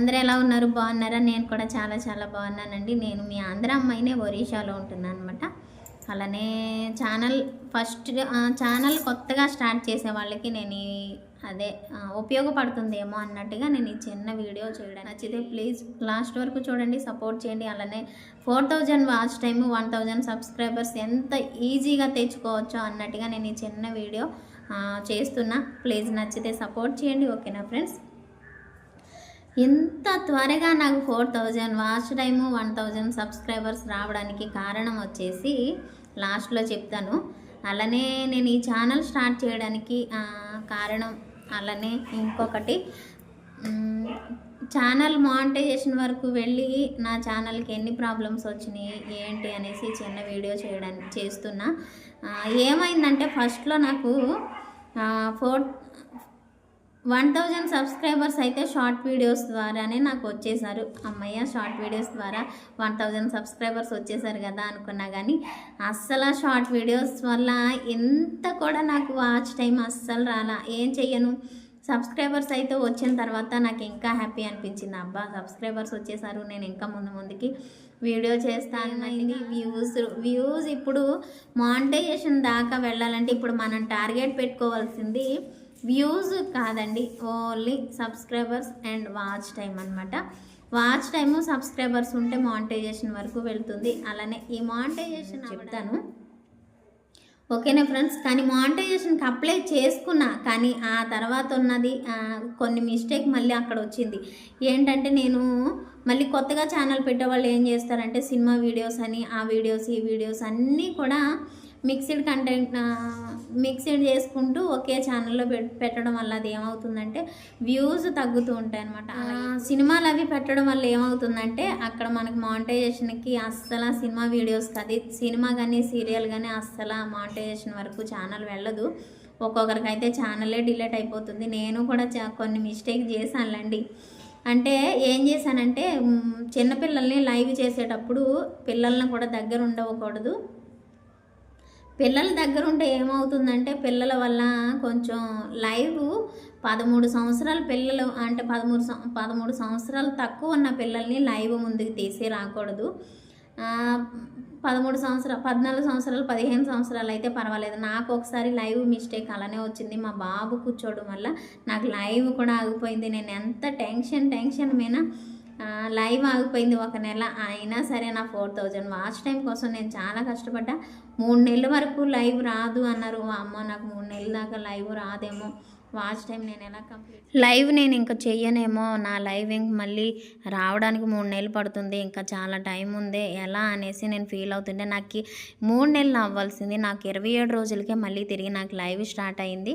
అందరూ ఎలా ఉన్నారు? బాగున్నారా? నేను కూడా చాలా చాలా బాగున్నానండి. నేను మీ ఆంధ్ర అమ్మాయినే ఒరిషాలో ఉంటున్నాను అనమాట అలానే ఛానల్ ఫస్ట్ ఛానల్ కొత్తగా స్టార్ట్ చేసే వాళ్ళకి నేను అదే ఉపయోగపడుతుందేమో అన్నట్టుగా నేను ఈ చిన్న వీడియో చేయడం నచ్చితే ప్లీజ్ లాస్ట్ వరకు చూడండి సపోర్ట్ చేయండి. అలానే four thousand watch time one thousand subscribers ఎంత ఈజీగా తెచ్చుకోవచ్చో అన్నట్టుగా నేను ఈ చిన్న వీడియో చేస్తున్నా. ప్లీజ్ నచ్చితే సపోర్ట్ చేయండి. ఓకేనా ఫ్రెండ్స్? ఇంత త్వరగా నాకు four thousand watch time one thousand subscribers రావడానికి కారణం వచ్చేసి లాస్ట్లో చెప్తాను. అలానే నేను ఈ ఛానల్ స్టార్ట్ చేయడానికి కారణం అలానే ఇంకొకటి ఛానల్ మానిటైజేషన్ వరకు వెళ్ళి నా ఛానల్కి ఎన్ని ప్రాబ్లమ్స్ వచ్చినాయి ఏంటి అనేసి చిన్న వీడియో చేయడానికి చేస్తున్నా. ఏమైందంటే ఫస్ట్లో నాకు ఫోర్ వన్ థౌజండ్ సబ్స్క్రైబర్స్ అయితే షార్ట్ వీడియోస్ ద్వారానే నాకు వచ్చేసారు. అమ్మయ్య షార్ట్ వీడియోస్ ద్వారా వన్ థౌజండ్ సబ్స్క్రైబర్స్ వచ్చేసారు కదా అనుకున్నా కానీ అస్సలు షార్ట్ వీడియోస్ వల్ల ఎంత కూడా నాకు వాచ్ టైం అస్సలు రాలా. ఏం చెయ్యను? సబ్స్క్రైబర్స్ అయితే వచ్చిన తర్వాత నాకు ఇంకా హ్యాపీ అనిపించింది. అబ్బా సబ్స్క్రైబర్స్ వచ్చేసారు. నేను ఇంకా ముందు ముందుకి వీడియో చేస్తాను ఇది వ్యూస్ వ్యూస్ ఇప్పుడు మానిటైజేషన్ దాకా వెళ్ళాలంటే ఇప్పుడు మనం టార్గెట్ పెట్టుకోవాల్సింది వ్యూస్ కాదండి only subscribers and watch time అనమాట వాచ్ టైము సబ్స్క్రైబర్స్ ఉంటే మానిటైజేషన్ వరకు వెళ్తుంది. అలానే ఈ మానిటైజేషన్ చెప్తాను. ఓకేనా ఫ్రెండ్స్? కానీ మానిటైజేషన్కి అప్లై చేసుకున్నా కానీ ఆ తర్వాత ఉన్నది కొన్ని మిస్టేక్ మళ్ళీ అక్కడ వచ్చింది. ఏంటంటే నేను మళ్ళీ కొత్తగా ఛానల్ పెట్టేవాళ్ళు ఏం చేస్తారంటే సినిమా వీడియోస్ అని ఆ వీడియోస్ ఈ వీడియోస్ అన్నీ కూడా మిక్స్డ్ కంటెంట్ మిక్స్డ్ చేసుకుంటూ ఒకే ఛానల్లో పెట్టడం వల్ల అది ఏమవుతుందంటే వ్యూస్ తగ్గుతూ ఉంటాయి అనమాట సినిమాలు అవి పెట్టడం వల్ల ఏమవుతుందంటే అక్కడ మనకి మానిటైజేషన్కి అస్సలు సినిమా వీడియోస్ అది సినిమా కానీ సీరియల్ కానీ అస్సలు మానిటైజేషన్ వరకు ఛానల్ వెళ్ళదు. ఒక్కొక్కరికి అయితే ఛానలే డిలీట్ అయిపోతుంది. నేను కూడా కొన్ని మిస్టేక్ చేశానులేండి. అంటే ఏం చేశానంటే చిన్నపిల్లల్ని లైవ్ చేసేటప్పుడు పిల్లల్ని కూడా దగ్గర ఉండకూడదు. పిల్లల దగ్గర ఉంటే ఏమవుతుందంటే పిల్లల వల్ల కొంచెం లైవ్ పదమూడు సంవత్సరాల పిల్లలు అంటే పదమూడు పదమూడు సంవత్సరాలు తక్కువ ఉన్న పిల్లల్ని లైవ్ ముందుకు తీసి రాకూడదు. పదమూడు సంవత్సరాలు పద్నాలుగు సంవత్సరాలు పదిహేను సంవత్సరాలు అయితే పర్వాలేదు. నాకు ఒకసారి లైవ్ మిస్టేక్ అలానే వచ్చింది. మా బాబు కూర్చోవడం వల్ల నాకు లైవ్ కూడా ఆగిపోయింది. నేను ఎంత టెన్షన్ టెన్షన్ మీద లైవ్ ఆగిపోయింది ఒక నెల. అయినా సరే నా ఫోర్ థౌజండ్ వాచ్ టైం కోసం నేను చాలా కష్టపడ్డా. మూడు నెలల వరకు లైవ్ రాదు అన్నారు. అమ్మ నాకు మూడు నెలల దాకా లైవ్ రాదేమో. వాచ్ టైం నేను ఎలా కంప్లీట్ లైవ్ నేను ఇంకా చెయ్యనేమో. నా లైవ్ ఇంక మళ్ళీ రావడానికి మూడు నెలలు పడుతుంది. ఇంకా చాలా టైం ఉంది. ఎలా అనేసి నేను ఫీల్ అవుతుండే నాకు మూడు నెలలు అవ్వాల్సింది. నాకు ఇరవై ఏడు రోజులకే మళ్ళీ తిరిగి నాకు లైవ్ స్టార్ట్ అయింది.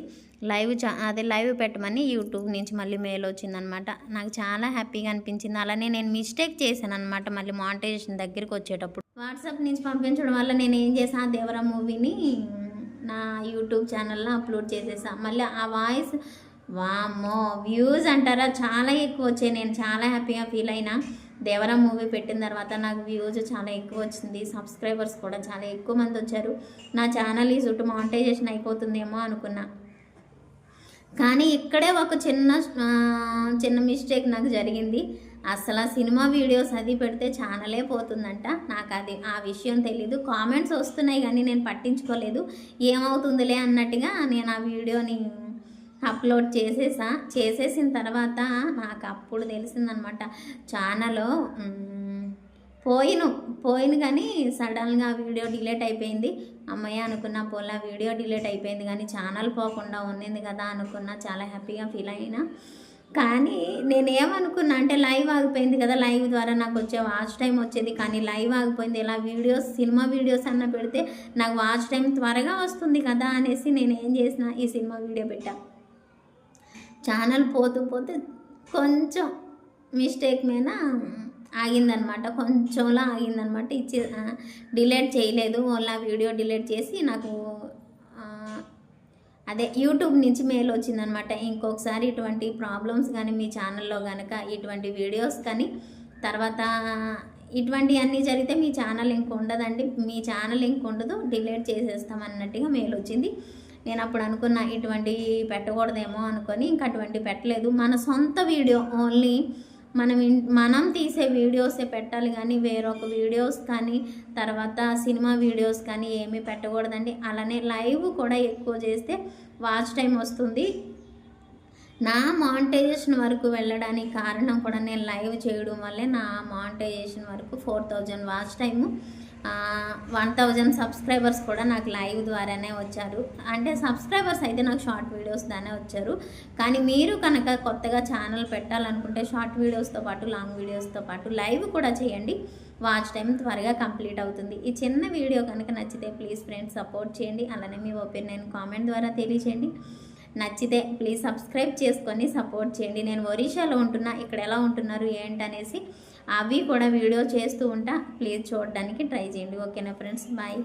లైవ్ చా అదే లైవ్ పెట్టమని యూట్యూబ్ నుంచి మళ్ళీ మెయిల్ వచ్చిందనమాట. నాకు చాలా హ్యాపీగా అనిపించింది. అలానే నేను మిస్టేక్ చేశాను అనమాట మళ్ళీ మానిటైజేషన్ దగ్గరికి వచ్చేటప్పుడు. వాట్సాప్ నుంచి పంపించడం వల్ల నేను ఏం చేశాను దేవరా మూవీని నా యూట్యూబ్ ఛానల్లో అప్లోడ్ చేసేసా మళ్ళీ ఆ వాయిస్ వామ్మో వ్యూస్ అంటారా చాలా ఎక్కువ వచ్చాయి. నేను చాలా హ్యాపీగా ఫీల్ అయినా. దేవరా మూవీ పెట్టిన తర్వాత నాకు వ్యూస్ చాలా ఎక్కువ వచ్చింది. సబ్స్క్రైబర్స్ కూడా చాలా ఎక్కువ మంది వచ్చారు. నా ఛానల్ ఈ చుట్టూ మానిటైజేషన్ అయిపోతుందేమో అనుకున్నా. కానీ ఇక్కడే ఒక చిన్న చిన్న మిస్టేక్ నాకు జరిగింది. అసలు ఆ సినిమా వీడియోస్ అది పెడితే ఛానలే పోతుందంట. నాకు అది ఆ విషయం తెలీదు. కామెంట్స్ వస్తున్నాయి కానీ నేను పట్టించుకోలేదు. ఏమవుతుందిలే అన్నట్టుగా నేను ఆ వీడియోని అప్లోడ్ చేసేసా. చేసేసిన తర్వాత నాకు అప్పుడు తెలిసిందనమాట. ఛానల్ పోయిను. పోయిను కానీ సడన్గా ఆ వీడియో డిలీట్ అయిపోయింది. అమ్మయ్య అనుకున్న పోలా వీడియో డిలీట్ అయిపోయింది కానీ ఛానల్ పోకుండా ఉన్నింది కదా అనుకున్నా చాలా హ్యాపీగా ఫీల్ అయినా. కానీ నేనేమనుకున్నా అంటే లైవ్ ఆగిపోయింది కదా లైవ్ ద్వారా నాకు వచ్చే వాచ్ టైం వచ్చేది. కానీ లైవ్ ఆగిపోయింది ఇలా వీడియోస్ సినిమా వీడియోస్ అన్న పెడితే నాకు వాచ్ టైం త్వరగా వస్తుంది కదా అనేసి నేను ఏం చేసిన ఈ సినిమా వీడియో పెట్టా. ఛానల్ పోతూ పోతే కొంచెం మిస్టేక్ మీద ఆగిందనమాట. కొంచెంలా ఆగిందనమాట. ఇచ్చి డిలీట్ చేయలేదు. ఓన్లా వీడియో డిలీట్ చేసి నాకు అదే యూట్యూబ్ నుంచి మెయిల్ వచ్చిందనమాట. ఇంకొకసారి ఇటువంటి ప్రాబ్లమ్స్ కానీ మీ ఛానల్లో కనుక ఇటువంటి వీడియోస్ కానీ తర్వాత ఇటువంటి అన్నీ జరిగితే మీ ఛానల్ ఇంక ఉండదండి. మీ ఛానల్ ఇంక ఉండదు. డిలీట్ చేసేస్తాం అన్నట్టుగా మెయిల్ వచ్చింది. నేను అప్పుడు అనుకున్నా ఇటువంటి పెట్టకూడదేమో అనుకొని ఇంకా అటువంటి పెట్టలేదు. మన సొంత వీడియో ఓన్లీ మనం ఇన్- మనం తీసే వీడియోసే పెట్టాలి కానీ వేరొక వీడియోస్ కానీ తర్వాత సినిమా వీడియోస్ కానీ ఏమీ పెట్టకూడదండి. అలానే లైవ్ కూడా ఎక్కువ చేస్తే వాచ్ టైం వస్తుంది. నా మానిటైజేషన్ వరకు వెళ్ళడానికి కారణం కూడా నేను లైవ్ చేయడం వల్లే నా మానిటైజేషన్ వరకు four thousand watch time one thousand subscribers కూడా నాకు లైవ్ ద్వారానే వచ్చారు. అంటే సబ్స్క్రైబర్స్ అయితే నాకు షార్ట్ వీడియోస్ దానే వచ్చారు. కానీ మీరు కనుక కొత్తగా ఛానల్ పెట్టాలనుకుంటే షార్ట్ వీడియోస్తో పాటు లాంగ్ వీడియోస్తో పాటు లైవ్ కూడా చేయండి. వాచ్ టైం త్వరగా కంప్లీట్ అవుతుంది. ఈ చిన్న వీడియో కనుక నచ్చితే ప్లీజ్ ఫ్రెండ్స్ సపోర్ట్ చేయండి. అలానే మీ ఒపీనియన్ కామెంట్ ద్వారా తెలియచేయండి. నచ్చితే ప్లీజ్ సబ్స్క్రైబ్ చేసుకొని సపోర్ట్ చేయండి. నేను ఒరిషాలో ఉంటున్నా ఇక్కడ ఎలా ఉంటున్నారు ఏంటనేసి అవి కూడా వీడియో చేస్తూ ఉంటా. ప్లీజ్ చూడడానికి ట్రై చేయండి. ఓకేనా ఫ్రెండ్స్ బాయ్